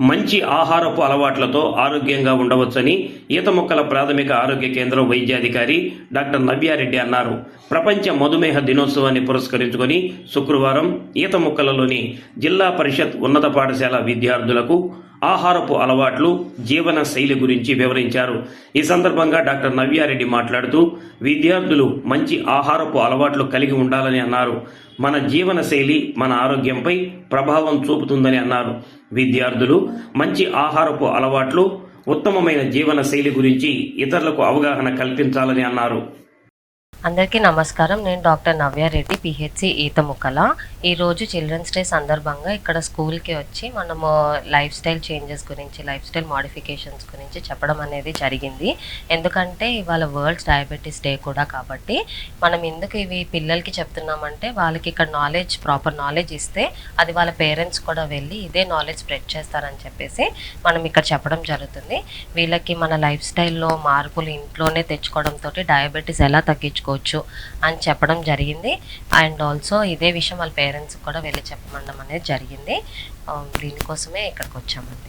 మంచి ఆహారపు అలవాట్లతో ఆరోగ్యంగా ఉండవచ్చని ఈత మొక్కల ప్రాథమిక ఆరోగ్య కేంద్రం వైద్యాధికారి డాక్టర్ నవ్యారెడ్డి అన్నారు. ప్రపంచ మధుమేహ దినోత్సవాన్ని పురస్కరించుకొని శుక్రవారం ఈత మొక్కలలోని జిల్లా పరిషత్ ఉన్నత పాఠశాల విద్యార్థులకు ఆహారపు అలవాట్లు జీవన శైలి గురించి వివరించారు. ఈ సందర్భంగా డాక్టర్ నవ్యారెడ్డి మాట్లాడుతూ విద్యార్థులు మంచి ఆహారపు అలవాట్లు కలిగి ఉండాలని అన్నారు. మన జీవన శైలి మన ఆరోగ్యంపై ప్రభావం చూపుతుందని అన్నారు. విద్యార్థులు మంచి ఆహారపు అలవాట్లు ఉత్తమమైన జీవన శైలి గురించి ఇతరులకు అవగాహన కల్పించాలని అన్నారు. అందరికీ నమస్కారం. నేను డాక్టర్ నవ్యారెడ్డి పిహెచ్సి ఈతముక్కల. ఈరోజు చిల్డ్రన్స్ డే సందర్భంగా ఇక్కడ స్కూల్కి వచ్చి మనము లైఫ్ స్టైల్ చేంజెస్ గురించి లైఫ్ స్టైల్ మోడిఫికేషన్స్ గురించి చెప్పడం అనేది జరిగింది. ఎందుకంటే ఇవాళ వరల్డ్స్ డయాబెటీస్ డే కూడా కాబట్టి మనం ఎందుకు ఇవి పిల్లలకి చెప్తున్నామంటే వాళ్ళకి ఇక్కడ నాలెడ్జ్ ప్రాపర్ నాలెడ్జ్ ఇస్తే అది వాళ్ళ పేరెంట్స్ కూడా వెళ్ళి ఇదే నాలెడ్జ్ స్ప్రెడ్ చేస్తారని చెప్పేసి మనం ఇక్కడ చెప్పడం జరుగుతుంది. వీళ్ళకి మన లైఫ్ స్టైల్లో మార్పులు ఇంట్లోనే తెచ్చుకోవడంతో డయాబెటీస్ ఎలా తగ్గించుకోవచ్చు అని చెప్పడం జరిగింది. అండ్ ఆల్సో ఇదే విషయం వాళ్ళ పేరెంట్స్ కూడా వెళ్ళి చెప్పమండడం అనేది జరిగింది. దీనికోసమే ఇక్కడికి వచ్చామండి.